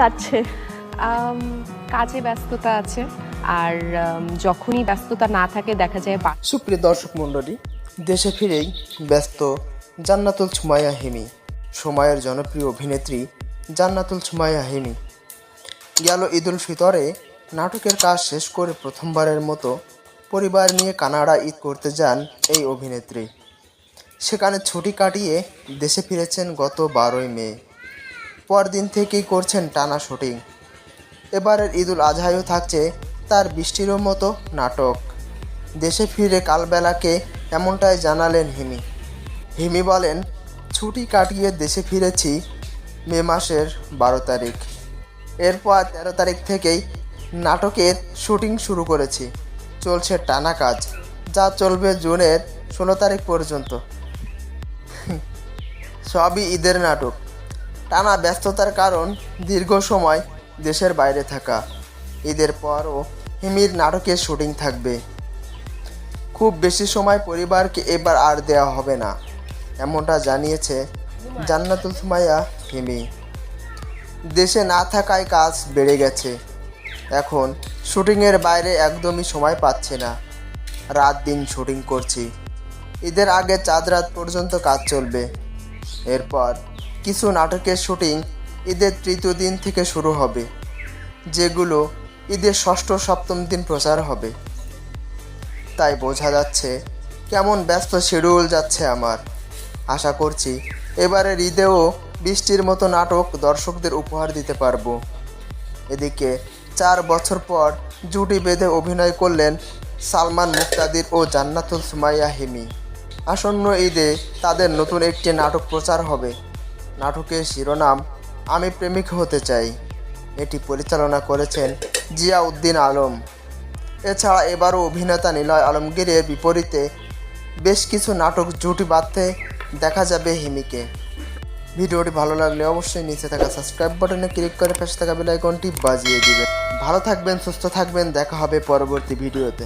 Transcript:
কাটছে কাজে ব্যস্ততা আছে। আর যখনই ব্যস্ততা না থাকে দেখা যায় সুপ্রিয় দর্শক মণ্ডলী দেশে ফিরেই ব্যস্ত জান্নাতুল সুমাইয়া হিমি সময়ের জনপ্রিয় অভিনেত্রী জান্নাতুল সুমাইয়া হিমি। গেল ঈদুল ফিতরে নাটকের কাজ শেষ করে প্রথমবারের মতো পরিবার নিয়ে কানাডা ঈদ করতে যান এই অভিনেত্রী। সেখানে ছুটি কাটিয়ে দেশে ফিরেছেন গত বারোই মে। পরদিন থেকেই করছেন টানা শুটিং। এবারের ঈদুল আজহায়ও থাকছে তার বৃষ্টিরও মতো নাটক। দেশে ফিরে কালবেলাকে এমনটাই জানালেন হিমি। হিমি বলেন, ছুটি কাটিয়ে দেশে ফিরেছি মে মাসের বারো তারিখ। এরপর তেরো তারিখ থেকেই নাটকের শুটিং শুরু করেছি। চলছে টানা কাজ, যা চলবে জুনের ষোলো তারিখ পর্যন্ত। সবই ঈদের নাটক। টানা ব্যস্ততার কারণ দীর্ঘ সময় দেশের বাইরে থাকা। ঈদের পরও হিমির নাটকের শুটিং থাকবে। খুব বেশি সময় পরিবারকে এবার আর দেওয়া হবে না, এমনটা জানিয়েছে জান্নাতুল সুমাইয়া হিমি। দেশে না থাকায় কাজ বেড়ে গেছে। এখন শুটিংয়ের বাইরে একদমই সময় পাচ্ছে না। রাত দিন শুটিং করছি। ঈদের আগে চাঁদ রাত পর্যন্ত কাজ চলবে। এরপর কিছু নাটকের শুটিং ঈদের তৃতীয় দিন থেকে শুরু হবে, যেগুলো ঈদের ষষ্ঠ সপ্তম দিন প্রচার হবে। তাই বোঝা যাচ্ছে কেমন ব্যস্ত শিডিউল যাচ্ছে আমার। আশা করছি এবারের ঈদেও বৃষ্টির মতো নাটক দর্শকদের উপহার দিতে পারব। এদিকে চার বছর পর জুটি বেঁধে অভিনয় করলেন সালমান মুক্তাদির ও জান্নাতুল সুমাইয়া হিমি। আসন্ন ঈদে তাদের নতুন একটি নাটক প্রচার হবে। নাটকের শিরোনাম, আমি প্রেমিক হতে চাই। এটি পরিচালনা করেছেন জিয়া উদ্দিন আলম। এছাড়া এবারও অভিনেতা নিলয় আলমগীরের বিপরীতে বেশ কিছু নাটক জুটি বাঁধতে দেখা যাবে হিমিকে। ভিডিওটি ভালো লাগলে অবশ্যই নিচে থাকা সাবস্ক্রাইব বাটনে ক্লিক করে পাশে থাকা বেল আইকনটি বাজিয়ে দিবেন। ভালো থাকবেন, সুস্থ থাকবেন, দেখা হবে পরবর্তী ভিডিওতে।